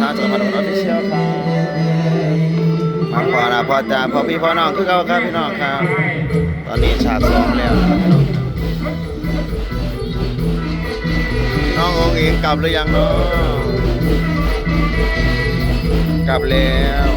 ทางจังหวัดอุดรพิเชียวครับมาขอนะพ่อจ่าพ่อพี่พ่อน้องคือเขาครับพี่น้องครับ ตอนนี้ฉากสองแล้วนะครับพี่น้องน้ององค์เองกลับหรือยังเนาะกลับแล้ว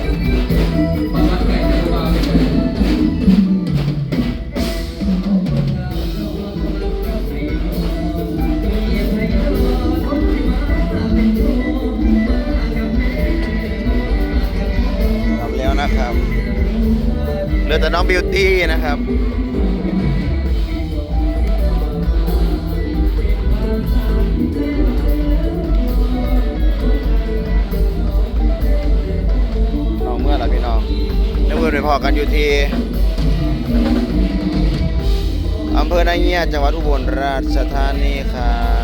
ตี้นะครับน้องเมื่อไรพี่น้องแล้วเพื่อนไปพอกันอยู่ที่อำเภอนาเงียจังหวัดอุบลราชธานีครับ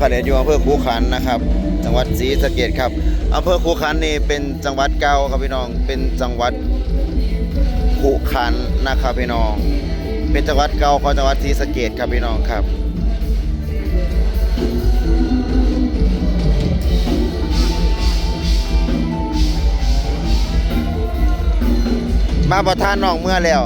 วันนี้เขาเรียนอยู่อำเภอคูขันนะครับ จังหวัดศรีสะเกดครับอำเภอคูขันนี่เป็นจังหวัดเก่าครับพี่น้อง เป็นจังหวัดคูขันนะครับพี่น้อง เป็นจังหวัดเก่าของจังหวัดศรีสะเกดครับพี่น้องครับมาประทานน้องเมื่อแล้ว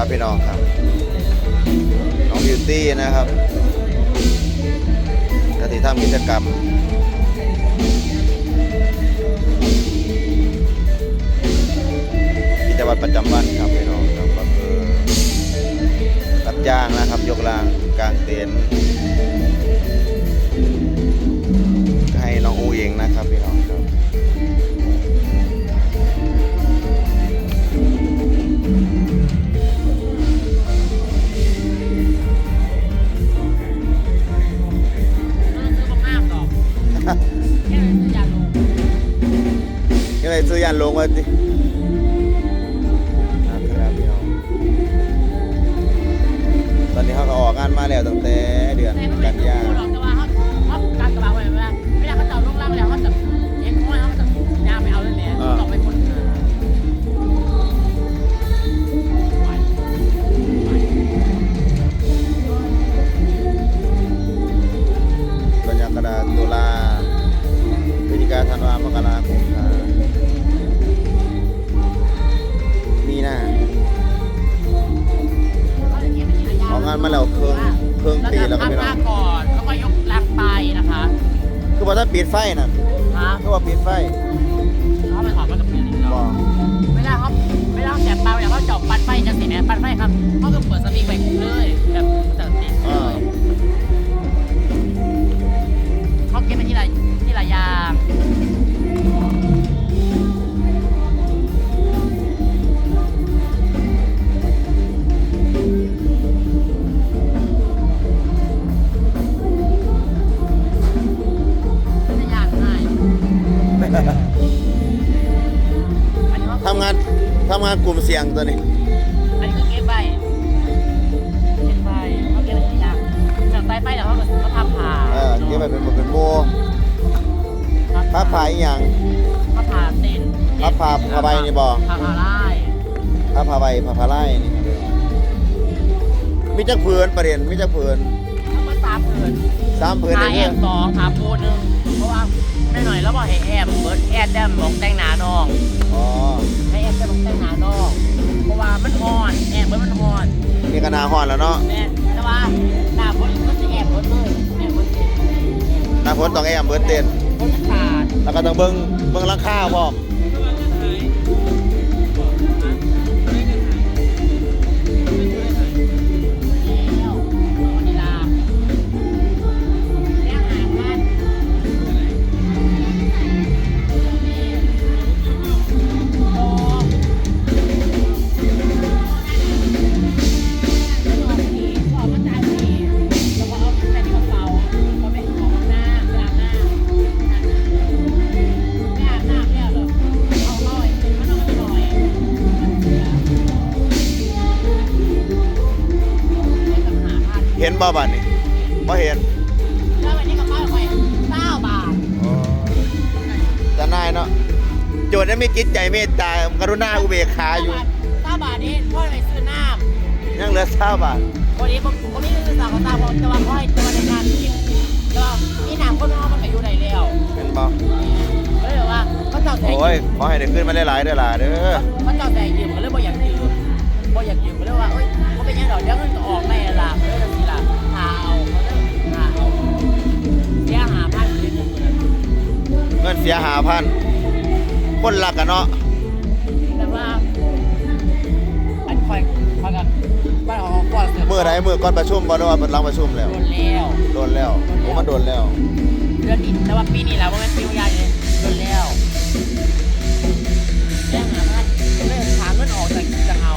ครับพี่น้องครับ น้องบิวตี้นะครับกติทำกิจกรรมกิจวัตรประจำวันครับพี่น้องครับก็คือรับจ้างนะครับยกรางกลาง ยังไงซื้อยันลงมาสินะครับพี่น้องตอนนี้เขาก็ออกงานมาแล้วตั้งแต่เดือนกันยาแต่ว่าเขาเขา มาแล้วครึ่งครึ่งปีแล้วก็ไม่ทำหรอน้าดก่อนแล้วก็ยกลักไปนะคะคือว่าถ้าปิดไฟน่ะฮะคือว่าปิดไฟเขาไปถอดมากับปีนี้บแล้อวกเวลาเขาเวลาเขาแสบตาเวลาเขาจอบปันไฟจะเสียแม่ปันไฟครับเขาก็เปิดสวิงไปเลยแบบจะติดเลอ่ายเขาเก็บไปที่ไรที่ไรยาำงานทำงานกลุ่มเสี่ยงตัวนี้ อันนี้คือเก็บใบเก็บใบเขาเก็บไปที่ยางจากใต้ไปแล้วเขาก็เขาทำผ่าเออเก็บไปเป็นหมดเป็นโมผ้าผ้าอีหยังผ้าผ่าเต้นผ้าผ่าผ้าใบนี่บ่ผ้าผ่าไล่ผ้าผ้าใบผ้าผ้าไล่นี่ครับมีจักผืนประเด็นมีจักผืนเขาก็ตามเพื่อนสามผืนหาได้แอเพื่อมสองหาปูหนึ่งเพราะว่าไม่หน่อยแล้วบอกให้แอมเบิร์ดแอดแดมบอกแต่งหนาน้องอ๋อ ให้แอมแดมบอกแต่งหนาน้องเพราะว่ามันฮอนแอมเบิร์ดมันฮอนนี่ก็หนาห้อนแล้วเนาะแม่แต่ว่าหน้าบนมันจะแอมเบิร์ดเลยแอมเบิร์ดเต็มหน้าฝนต้องแอมเบิดเต้นบนขาดแล้วก็ต้องเบิ่งเบิ่งราคาพร้อม บ่บัดนี่บ่เห็นแล้ววันนี้ก็มาไปเก้าบาทจะนายเนาะโจทย์นั้นไม่คิดใจเมตตากรุณาอุเบกขาอยู่เก้าบาทนี้พ่อไปซื้อน้ำยังเหลือเศร้าบาทวันนี้ผมผมนี่คือสาวกับตาผมแต่ว่าพ่อจะมาในงานกินแต่ว่านี่น้ำคนน้องมันไปอยู่ไหนแล้วเป็นบ่ก็เลยว่าเขาเจ้าใจโอ้ยขอให้ได้ขึ้นมาได้หลายๆเด้อล่ะเด้อเขาเจ้าใจยืมก็เลยบ่อยากยืมบ่อยากยืมก็เลยว่าเอ้ยเขาเป็นยังดอกเดี๋ยวเงินก็ออกไม่ งินเสียหาพันคนรักกันเนาะแต่ว่าอันคอยคอยกับบ้านของก่อนเสร็จเมื่อไหรเมื่อก่อนประชุมบ่ได้ว่าเป็นหลังประชุมแล้วโดนแล้วโดนแล้วโอ้มันโดนแล้วเดือนนี้แต่ว่าปีนี้แล้วว่ามันปีใหญ่เลยโดนแล้วแจ้งหาพันเลยหาเงินออกจากจะเอา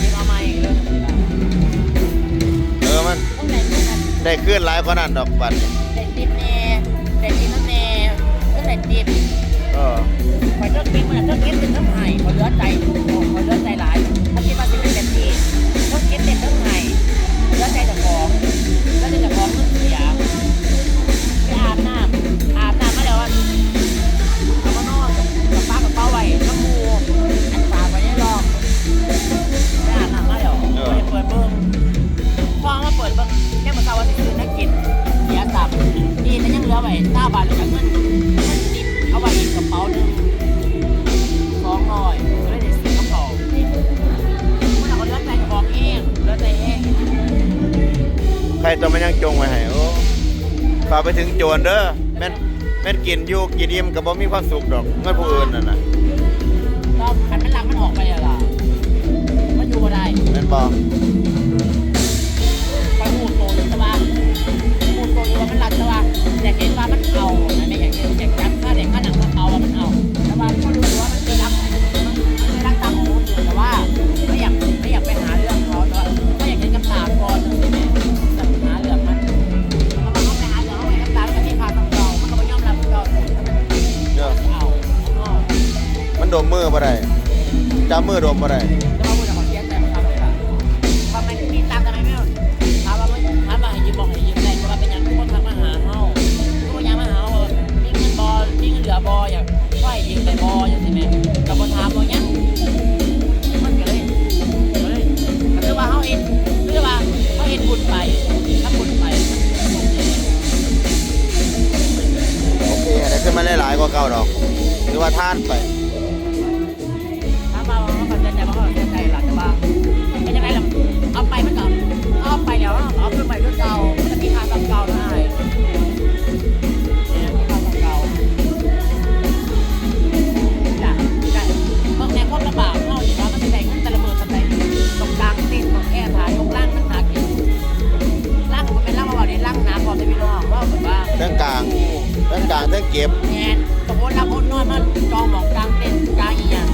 คิดเอาไม่เรื่องนี้ละเออมันต้องไหนต้องไหนได้ขึ้นหลายกว่านั้นดอกบัตรเด็ ต้องไหนติดเออคอยเลิกกินมันเลิกกินเป็นเรื่องไห้คอยเลือใจคอยเลือใจหลายถ้าคิดว่าจะเป็น ตัวมันยังจงไว้ให้โอ้ฝากไปถึงโจรเด้อแม่นแม่นกินอยู่กินอิ่มก็บ่มีความสุขดอกเงินผู้อื่นนั่นน่ะก็ขันมันลังมันออกไปอะล่ะมันอยู่บ่ได้แม่นบ่ อบ่ได้จับมือดมบ่ได้แล้วมาพูดกับคนเสียใจมาทำเลยค่ะทำไมมีตังค์ทำไมไม่ถามว่าถามว่าให้ยืมบอกให้ยืมได้เพราะว่าเป็นยางทุกคนทักมาหาเฮาทุกคนยังมาหาเฮามีเงินบอมีเงินเหลือบออยากไหวยืมแต่บออย่างนี้ไหมกับบอถามบอยังมันก็เลยก็เลยก็คือว่าเฮาเองคือว่าเฮาเองบุญไปถ้าบุญไปโอเคได้ขึ้นมาได้หลายกว่าเก่าดอก หรือว่าท่านไปางทั้งเก็บแทนตะโกนรับคนน้อยมาจองหมองกลางเต้นกลางอีหยัง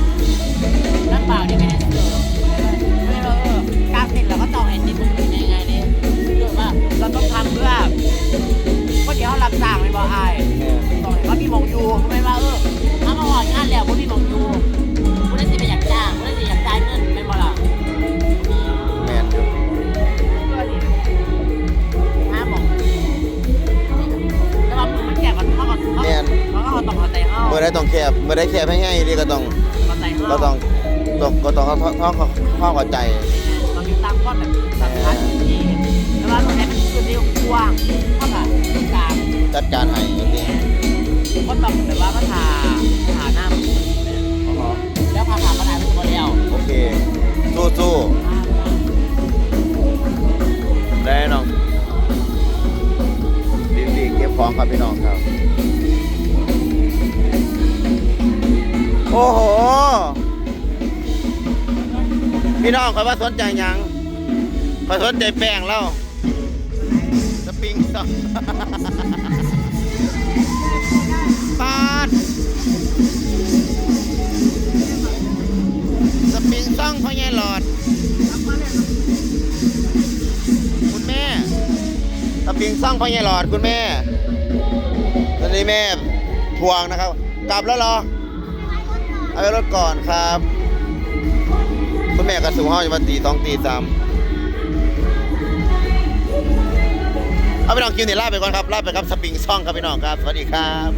ลำบากนี่ไม่ได้เสือไม่ว่าเออกลางเต้นเราก็จองไอ้ติดมันเป็นยังไงนี่ยคือว่าเราต้องทำเพื่อเพราะเดี๋ยวรับจ้างไม่บอกอาย แคบเมื่อได้แคบให้ง่ายดีก็ต้องเข้าใจเฮาก็ต้องต้องก็ต้องเข้าเข้าเข้าเข้าเข้าใจต้องอยู่ตามข้อแบบสำคัญที่แต่ว่าตรงไหนมันคือที่กว้างเท่ากับกลางจัดการให้จริงคนต้องแบบว่ามาทาทาหน้ามันๆแล้วพาทามาได้มันบ่แล้วโอเค สู้สู้ได้น้องดีดีเก็บของครับพี่น้องครับ โอ้โห พี่น้องคอยว่าสนใจยังคอยสนใจแป้งแล้วสปริงซองปาดสปริงซ่องพ่อใหญ่หลอด คุณแม่สปริงซ่องพ่อใหญ่หลอดคุณแม่ตอนนี้แม่ทวงนะครับ กลับแล้วเหรอ เอาไปรถก่อนครับ คุณแม่กระสุนห้องจะมาตีสองตีสามเอาไปน้องกินเนี่ยลาไปก่อนครับลาไปครับสปริงซ่องครับพี่น้องครับ สวัสดีครับ